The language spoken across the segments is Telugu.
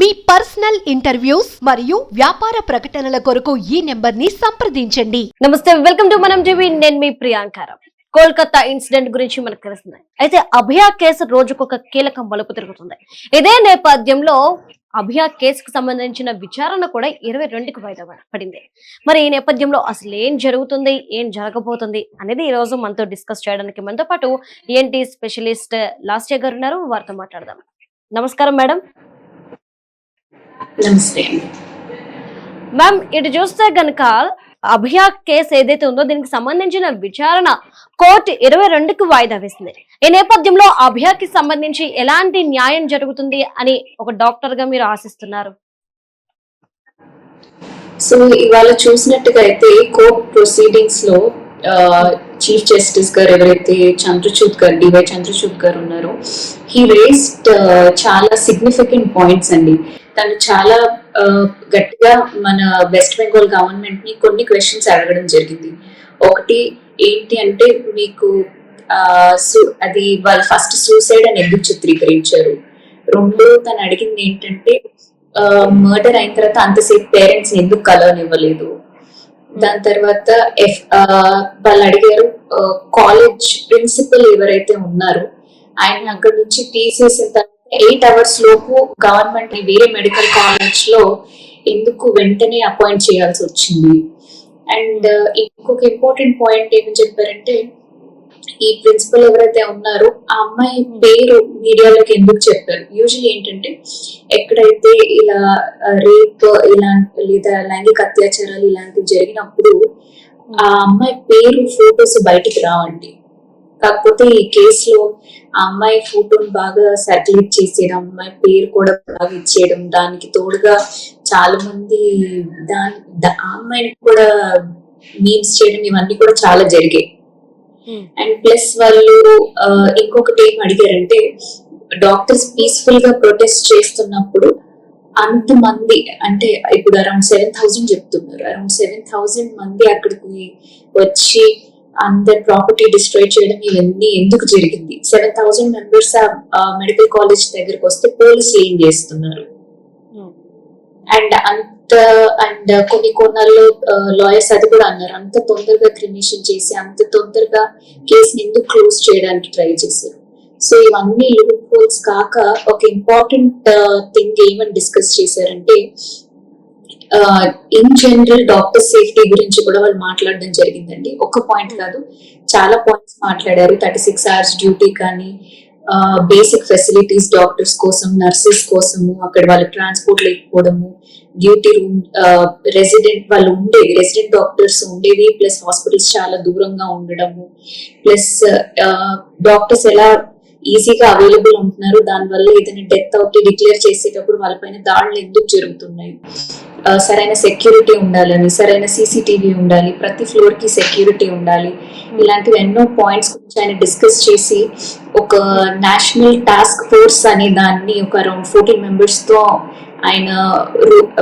మీ పర్సనల్ ఇంటర్వ్యూస్ మరియు వ్యాపార ప్రకటనల కొరకు ఈ నెంబర్ని సంప్రదించండి. నమస్తే వెల్కమ్ టు మనం టీవీ. నేను మీ ప్రియాంకారం కోల్కతా ఇన్సిడెంట్ గురించి మనకు తెలుస్తుంది అయితే అభయ కేసు రోజుకొక కీలక మలుపు తిరుగుతుంది. ఇదే నేపథ్యంలో అభయ కేసుకు సంబంధించిన విచారణ కూడా ఇరవై రెండుకి వాయిదా పడింది. మరి ఈ నేపథ్యంలో అసలు ఏం జరుగుతుంది ఏం జరగబోతుంది అనేది ఈ రోజు మనతో డిస్కస్ చేయడానికి మనతో పాటు ఏంటి స్పెషలిస్ట్ లాస్ట్ గారు ఉన్నారు. వారితో మాట్లాడదాం. నమస్కారం మేడం. నమస్తే. మ్యామ్ ఇటు చూస్తే గనక అభయ కేసు ఏదైతే ఉందో దీనికి సంబంధించిన విచారణ కోర్టు ఇరవై రెండుకి వాయిదా వేసింది. ఈ నేపథ్యంలో అభయకి సంబంధించి ఎలాంటి న్యాయం జరుగుతుంది అని ఒక డాక్టర్గా మీరు ఆశిస్తున్నారు? సో ఇవాళ చూసినట్టుగా అయితే కోర్ట్ ప్రొసీడింగ్స్లో చీఫ్ జస్టిస్ గారు ఎవరైతే చంద్రచూడ్ గారు డివై చంద్రచూడ్ గారు ఉన్నారో హీ రేస్డ్ uh, చాలా సిగ్నిఫికెంట్ పాయింట్స్ అండి. తను చాలా uh, గట్టిగా మన వెస్ట్ బెంగాల్ గవర్నమెంట్ని కొన్ని క్వశ్చన్స్ అడగడం జరిగింది. ఒకటి ఏంటి అంటే మీకు uh, అది వాళ్ళు ఫస్ట్ సూసైడ్ అని ఎందుకు చిత్రీకరించారు? రెండు తను అడిగింది ఏంటంటే మర్డర్ అయిన తర్వాత అంతసేపు పేరెంట్స్ ఎందుకు కలవనివ్వలేదు? దాని తర్వాత ఎఫ్ వాళ్ళు అడిగారు కాలేజ్ ప్రిన్సిపల్ ఎవరైతే ఉన్నారో ఆయన అక్కడ నుంచి తీసేసిన తర్వాత ఎయిట్ అవర్స్ లోపు గవర్నమెంట్ వేరే మెడికల్ కాలేజ్లో ఎందుకు వెంటనే అపాయింట్ చేయాల్సి వచ్చింది. అండ్ ఇంకొక ఇంపార్టెంట్ పాయింట్ ఏమని చెప్పారంటే ఈ ప్రిన్సిపల్ ఎవరైతే ఉన్నారో ఆ అమ్మాయి పేరు మీడియాలోకి ఎందుకు చెప్పారు? యూజువల్లీ ఏంటంటే ఎక్కడైతే ఇలా రేప్ ఇలా లేదా లైంగిక అత్యాచారాలు ఇలాంటివి జరిగినప్పుడు ఆ అమ్మాయి పేరు ఫోటోస్ బయటకు రావండి. కాకపోతే ఈ కేసులో ఆ అమ్మాయి ఫోటోని బాగా సర్క్యులేట్ చేసేయడం అమ్మాయి పేరు కూడా బాగా ఇచ్చేయడం దానికి తోడుగా చాలా మంది దాని ఆ అమ్మాయిని కూడా మీమ్స్ చేయడం ఇవన్నీ కూడా చాలా జరిగాయి. అండ్ ప్లస్ వాళ్ళు ఇంకొకటి ఏం అడిగారంటే డాక్టర్స్ పీస్ఫుల్గా ప్రొటెస్ట్ చేస్తున్నప్పుడు అంతమంది అంటే ఇప్పుడు అరౌండ్ సెవెన్ థౌసండ్ చెప్తున్నారు. అరౌండ్ సెవెన్ థౌసండ్ మంది అక్కడికి వచ్చి అందరి ప్రాపర్టీ డిస్ట్రాయ్ చేయడం ఇవన్నీ ఎందుకు జరిగింది? సెవెన్ థౌసండ్ మెంబర్స్ ఆ మెడికల్ కాలేజ్ దగ్గరకు వస్తే పోలీసులు ఏం చేస్తున్నారు? అండ్ అంత అండ్ uh, కొన్ని కోణాల్లో uh, లాయర్స్ అది కూడా అన్నారు. అంత తొందరగా క్రిమినేషన్ చేసి అంత తొందరగా కేసుని ఎందుకు క్లోజ్ చేయడానికి ట్రై చేశారు. సో ఇవన్నీ లూప్ హోల్స్ కాక ఒక ఇంపార్టెంట్ uh, థింగ్ ఏమని డిస్కస్ చేశారంటే ఇన్ జనరల్ డాక్టర్ సేఫ్టీ గురించి కూడా వాళ్ళు మాట్లాడడం జరిగిందండి. ఒక్క పాయింట్ కాదు చాలా పాయింట్స్ మాట్లాడారు. థర్టీ సిక్స్ అవర్స్ డ్యూటీ కానీ బేసిక్ ఫెసిలిటీస్ డాక్టర్స్ కోసం నర్సెస్ కోసము అక్కడ వాళ్ళ ట్రాన్స్పోర్ట్ లేకపోవడము డ్యూటీ రూమ్ రెసిడెంట్ వాళ్ళు ఉండేవి రెసిడెంట్ డాక్టర్స్ ఉండేవి ప్లస్ హాస్పిటల్స్ చాలా దూరంగా ఉండడము ప్లస్ డాక్టర్స్ ఎలా ఈజీగా అవైలబుల్ ఉంటున్నారు దానివల్ల ఏదైనా డెత్ అవుట్ డిక్లేర్ చేసేటప్పుడు వాళ్ళపైన దాడులు ఎందుకు జరుగుతున్నాయి? సరైన సెక్యూరిటీ ఉండాలని సరైన సీసీటీవీ ఉండాలి ప్రతి ఫ్లోర్కి సెక్యూరిటీ ఉండాలి. ఇలాంటివి ఎన్నో పాయింట్స్ గురించి ఆయన డిస్కస్ చేసి ఒక నేషనల్ టాస్క్ ఫోర్స్ అనే దాన్ని ఒక అరౌండ్ ఫోర్టీన్ మెంబర్స్తో ఆయన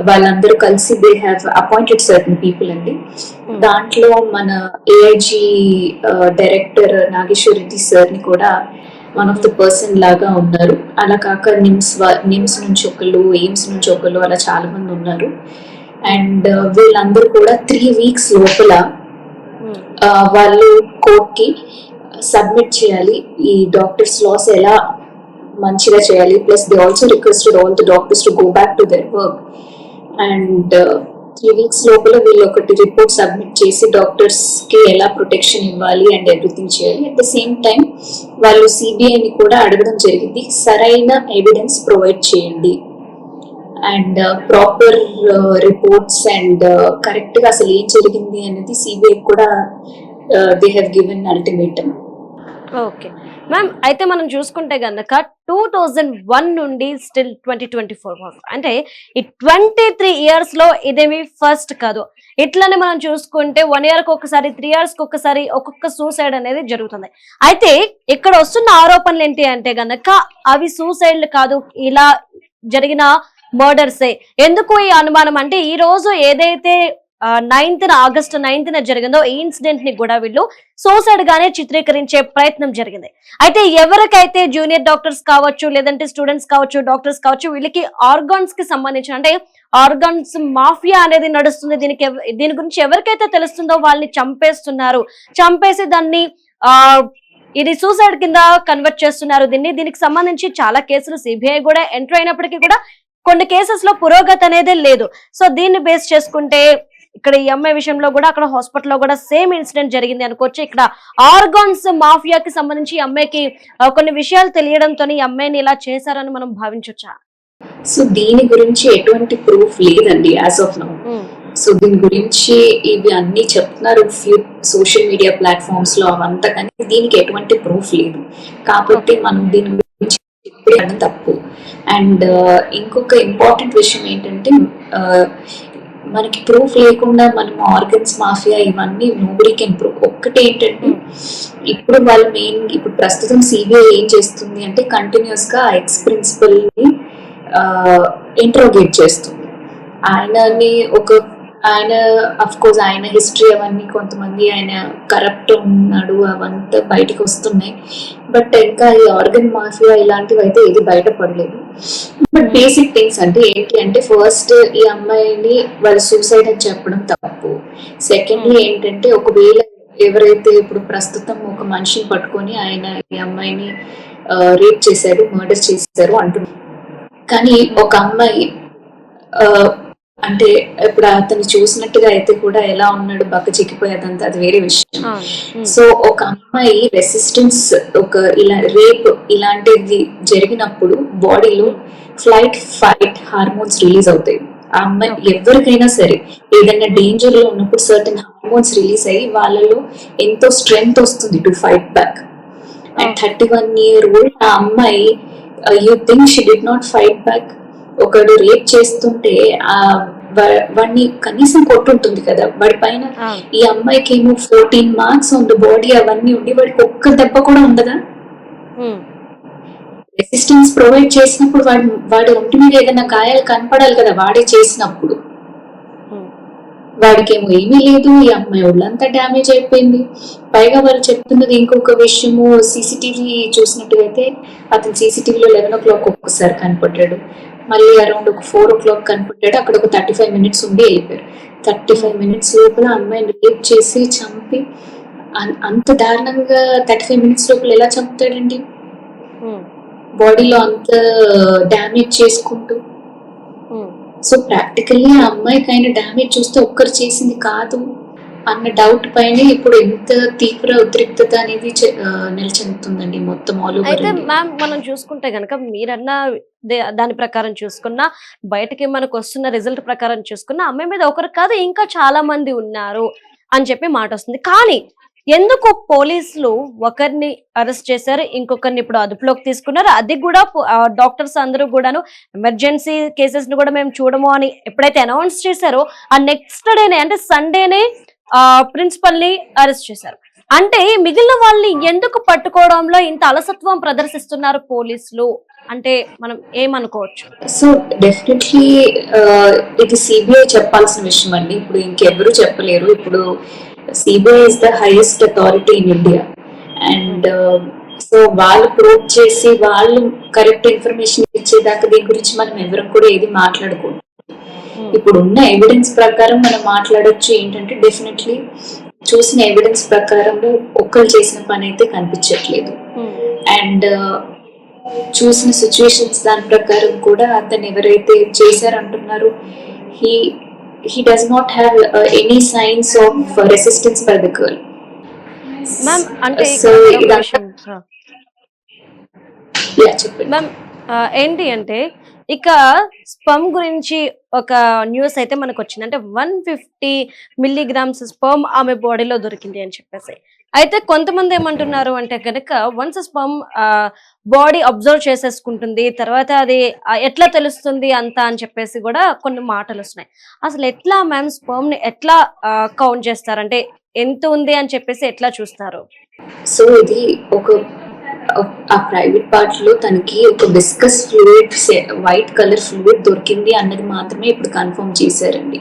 వాళ్ళందరూ కలిసి they have appointed certain people అండి. దాంట్లో మన ఏఐజీ డైరెక్టర్ నాగేశ్వర్ రెడ్డి సార్ని కూడా వన్ ఆఫ్ ద పర్సన్ లాగా ఉన్నారు. అలా కాక నిమ్స్ నిమ్స్ నుంచి ఒకళ్ళు ఎయిమ్స్ నుంచి ఒకళ్ళు అలా చాలా మంది ఉన్నారు అండ్ వీళ్ళందరూ కూడా త్రీ వీక్స్ లోపల ఆ, వాళ్ళు కోర్ట్కి సబ్మిట్ చేయాలి. ఈ డాక్టర్స్ లాస్ ఎలా మంచిగా చేయాలి. Plus they also requested all the doctors to go back to their work and three weeks లోపల వీళ్ళు ఒకటి రిపోర్ట్ సబ్మిట్ చేసి డాక్టర్స్కి ఎలా ప్రొటెక్షన్ ఇవ్వాలి అండ్ ఎవ్రీథింగ్ చేయాలి. అట్ ద సేమ్ టైం వాళ్ళు సిబిఐని కూడా అడగడం జరిగింది. సరైన ఎవిడెన్స్ ప్రొవైడ్ చేయండి. అండ్ ప్రాపర్ రిపోర్ట్స్ అండ్ కరెక్ట్గా అసలు ఏం జరిగింది అనేది సిబిఐ కూడా they have given ultimatum okay ma'am అయితే మనం చూసుకుంటే గనక టూ థౌజండ్ వన్ నుండి స్టిల్ ట్వంటీ ట్వంటీ ఫోర్ వరకు అంటే ఈ ట్వంటీ త్రీ ఇయర్స్లో ఇదేమి ఫస్ట్ కాదు. ఇట్లానే మనం చూసుకుంటే వన్ ఇయర్కి ఒకసారి త్రీ ఇయర్స్కి ఒకసారి ఒక్కొక్క సూసైడ్ అనేది జరుగుతుంది. అయితే ఇక్కడ వస్తున్న ఆరోపణలు ఏంటి అంటే గనక అవి సూసైడ్లు కాదు ఇలా జరిగిన మర్డర్సే ఎందుకు ఈ అనుమానం? అంటే ఈ రోజు ఏదైతే నైన్త్ ఆగస్ట్ నైన్త్ జరిగిందో ఈ ఇన్సిడెంట్ని కూడా వీళ్ళు సూసైడ్ గానే చిత్రీకరించే ప్రయత్నం జరిగింది. అయితే ఎవరికైతే జూనియర్ డాక్టర్స్ కావచ్చు లేదంటే స్టూడెంట్స్ కావచ్చు డాక్టర్స్ కావచ్చు వీళ్ళకి ఆర్గాన్స్కి సంబంధించిన అంటే ఆర్గాన్స్ మాఫియా అనేది నడుస్తుంది. దీనికి దీని గురించి ఎవరికైతే తెలుస్తుందో వాళ్ళని చంపేస్తున్నారు. చంపేసి దాన్ని ఆ ఇది సూసైడ్ కింద కన్వర్ట్ చేస్తున్నారు. దీన్ని దీనికి సంబంధించి చాలా కేసులు సిబిఐ కూడా ఎంటర్ అయినప్పటికీ కూడా కొన్ని కేసెస్లో పురోగతి అనేది లేదు. సో దీన్ని బేస్ చేసుకుంటే ఇక్కడ ఈ అమ్మాయి విషయంలో కూడా అక్కడ హాస్పిటల్లో కూడా సేమ్ ఇన్సిడెంట్ జరిగింది అనుకోవచ్చు. ఇక్కడ ఆర్గాన్స్ మాఫియాకి సంబంధించి ఈ అమ్మాయికి కొన్ని విషయాలు తెలియడంతో ఈ అమ్మాయిని ఇలా చేశారని మనం భావించవచ్చా సో దీని గురించి ఎటువంటి ప్రూఫ్ లేదండి యాజ్ ఆఫ్ నౌ సో దీని గురించి ఇవి అన్ని చెప్తున్నారు ఫ్యూ సోషల్ మీడియా ప్లాట్ఫామ్స్లో అవంతా కానీ దీనికి ఎటువంటి ప్రూఫ్ లేదు. కాబట్టి మనం దీని గురించి చెప్పడం తప్పు. అండ్ ఇంకొక ఇంపార్టెంట్ విషయం ఏంటంటే మనకి ప్రూఫ్ లేకుండా మనం ఆర్గన్స్ మాఫియా ఇవన్నీ నోబడి కెన్ ప్రూవ్ ఒక్కటి ఏంటంటే ఇప్పుడు వాళ్ళు మెయిన్ ఇప్పుడు ప్రస్తుతం సిబిఐ ఏం చేస్తుంది అంటే కంటిన్యూస్గా ఎక్స్ ప్రిన్సిపల్ని ఇంట్రోగేట్ చేస్తుంది. ఆయనని ఒక ఆయన అఫ్ కోర్స్ ఆయన హిస్టరీ అవన్నీ కొంతమంది ఆయన కరప్ట్ ఉన్నాడు అవంతా బయటకు వస్తున్నాయి. బట్ ఇంకా ఈ ఆర్గన్ మాఫియా ఇలాంటివి అయితే ఏది బయటపడలేదు. బట్ బేసిక్ థింగ్స్ అంటే ఏంటి అంటే ఫస్ట్ ఈ అమ్మాయిని వాళ్ళు సూసైడ్ అని చెప్పడం తప్పు. సెకండ్లీ ఏంటంటే ఒకవేళ ఎవరైతే ఇప్పుడు ప్రస్తుతం ఒక మనిషిని పట్టుకొని ఆయన ఈ అమ్మాయిని రేప్ చేశారు మర్డర్ చేశారు అంటున్నారు. కానీ ఒక అమ్మాయి అంటే ఇప్పుడు అతను చూసినట్టుగా అయితే కూడా ఎలా ఉన్నాడు బక్క చిక్కిపోయేదంతా అది వేరే విషయం. సో ఒక అమ్మాయి రెసిస్టెన్స్ ఒక ఇలా రేప్ ఇలాంటిది జరిగినప్పుడు బాడీలో ఫ్లైట్ ఫైట్ హార్మోన్స్ రిలీజ్ అవుతాయి. ఆ అమ్మాయి ఎవరికైనా సరే ఏదైనా డేంజర్లో ఉన్నప్పుడు సర్టన్ హార్మోన్స్ రిలీజ్ అయ్యి వాళ్ళలో ఎంతో స్ట్రెంగ్త్ వస్తుంది to fight back and thirty one year old ఆ అమ్మాయి you think she did not fight back ఒకడు రేప్ చేస్తుంటే ఆ వాడిని కనీసం కొట్టుంటుంది కదా. వాడి పైన ఈ అమ్మాయికి ఏమో fourteen marks on the body అవన్నీ ఉండి వాడికి ఒక్క దెబ్బ కూడా ఉండదా? రెసిస్టెన్స్ ప్రొవైడ్ చేసినప్పుడు వాడి వాడి ఒంటి మీద ఏదైనా గాయాలు కనపడాలి కదా వాడే చేసినప్పుడు. వాడికి ఏమో ఏమీ లేదు ఈ అమ్మాయి ఒళ్ళంతా డ్యామేజ్ అయిపోయింది. పైగా వాళ్ళు చెప్తున్నది ఇంకొక విషయము సీసీటీవీ చూసినట్టుగైతే అతను సీసీటీవీలో లెవెన్ ఓ క్లాక్ ఒక్కసారి కనపడ్డాడు. మళ్ళీ అరౌండ్ ఒక ఫోర్ ఓ క్లాక్ కనపడ్డాడు అక్కడ ఒక థర్టీ ఫైవ్ మినిట్స్ ఉండి వెళ్ళిపోయారు థర్టీ ఫైవ్ మినిట్స్ లోపల అమ్మాయిని రేప్ చేసి చంపి అంత దారుణంగా థర్టీ ఫైవ్ మినిట్స్ లోపల ఎలా చంపుతాడండి? బాడీలో అంత డ్యామేజ్ చేసుకుంటూ. సో ప్రాక్టికల్లీ ఆ అమ్మాయికి అయిన డ్యామేజ్ చూస్తే ఒక్కరు చేసింది కాదు. అన్న డౌట్ పైన ఇప్పుడు ఎంత తీవ్ర ఉద్రిక్తత అనేది నిలిచెందుతుందండి మొత్తం ఆల్ ఓవర్ అయితే మ్యామ్ మనం చూసుకుంటే గనక మీరన్న దాని ప్రకారం చూసుకున్నా బయటకి మనకు వస్తున్న రిజల్ట్ ప్రకారం చూసుకున్నా అమ్మాయి మీద ఒకరు కాదు ఇంకా చాలా మంది ఉన్నారు అని చెప్పి మాట వస్తుంది. కానీ ఎందుకు పోలీసులు ఒకరిని అరెస్ట్ చేశారు ఇంకొకరిని ఇప్పుడు అదుపులోకి తీసుకున్నారు? అది కూడా డాక్టర్స్ అందరూ కూడాను ఎమర్జెన్సీ కేసెస్ని కూడా మేము చూడము అని ఎప్పుడైతే అనౌన్స్ చేశారో ఆ నెక్స్ట్ డేనే అంటే సండేనే ప్రిన్సిపల్ని అరెస్ట్ చేశారు. అంటే మిగిలిన వాళ్ళని ఎందుకు పట్టుకోవడంలో ఇంత అలసత్వం ప్రదర్శిస్తున్నారు పోలీసులు? అంటే మనం ఏమనుకోవచ్చు? సో డెఫినెట్లీ ఇది సిబిఐ చెప్పాల్సిన విషయం అండి. ఇప్పుడు ఇంకెవరు చెప్పలేరు. ఇప్పుడు CBI is the highest authority in India and so వాళ్ళు ప్రూవ్ చేసి వాళ్ళు కరెక్ట్ ఇన్ఫర్మేషన్ ఇచ్చేదాకా దీని గురించి మనం ఎవరం కూడా ఏది మాట్లాడకూడదు. ఇప్పుడు ఉన్న ఎవిడెన్స్ ప్రకారం మనం మాట్లాడొచ్చు ఏంటంటే డెఫినెట్లీ చూసిన ఎవిడెన్స్ ప్రకారము ఒక్కరు చేసిన పని అయితే కనిపించట్లేదు. అండ్ చూసిన సిచ్యువేషన్స్ దాని ప్రకారం కూడా అతను ఎవరైతే చేశారంటున్నారు he he does not have any signs of resistance for the girl ఇదంతా- చెప్పండి. మ్యామ్ ఆ, ఏంటి అంటే ఇక స్పమ్ గురించి ఒక న్యూస్ అయితే మనకు వచ్చింది అంటే వన్ ఫిఫ్టీ మిల్లీగ్రామ్స్ స్పర్మ్ ఆమె బాడీలో దొరికింది అని చెప్పేసి. అయితే కొంతమంది ఏమంటున్నారు అంటే కనుక వన్స్ స్పర్మ్ బాడీ అబ్జర్వ్ చేసేసుకుంటుంది తర్వాత అది ఎట్లా తెలుస్తుంది అంత అని చెప్పేసి కూడా కొన్ని మాటలు వస్తున్నాయి. అసలు ఎట్లా మ్యామ్ స్పర్మ్ని ఎట్లా కౌంట్ చేస్తారు? అంటే ఎంత ఉంది అని చెప్పేసి ఎట్లా చూస్తారు? సో ఇది ఒక ఆ ప్రైవేట్ పార్ట్లో తనకి ఒక viscous fluid white colour fluid దొరికింది అన్నది మాత్రమే ఇప్పుడు కన్ఫర్మ్ చేశారండి.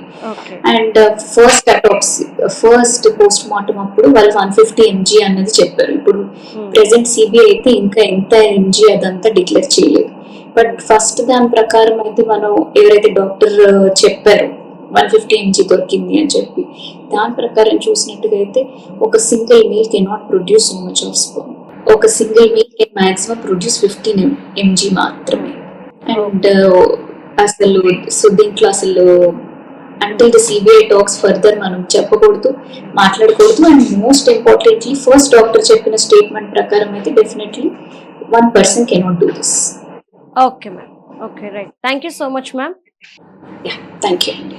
And first autopsy first post mortem అప్పుడు వాళ్ళు వన్ ఫిఫ్టీ ఎంజీ అన్నది చెప్పారు. ఇప్పుడు ప్రెసెంట్ సిబిఐ అయితే ఇంకా ఎంత ఎంజీ అదంతా డిక్లేర్ చేయలేదు. బట్ ఫస్ట్ దాని ప్రకారం అయితే మనం ఎవరైతే డాక్టర్ చెప్పారు వన్ ఫిఫ్టీ ఎంజీ దొరికింది అని చెప్పి దాని ప్రకారం చూసినట్టుగా అయితే ఒక single meal can not produce so much of sperm. ఒక single meal can maximum produce fifteen mg మాత్రమే. అండ్ అసలు సో దీంట్లో అసలు అంటే ద సిబిఐ టాక్స్ ఫర్దర్ మనం చెప్పకూడదు మాట్లాడకూడదు. And most importantly first doctor చెప్పిన స్టేట్మెంట్ ప్రకారం అయితే definitely one person cannot do this okay ma'am okay right thank you so much ma'am yeah thank you అండి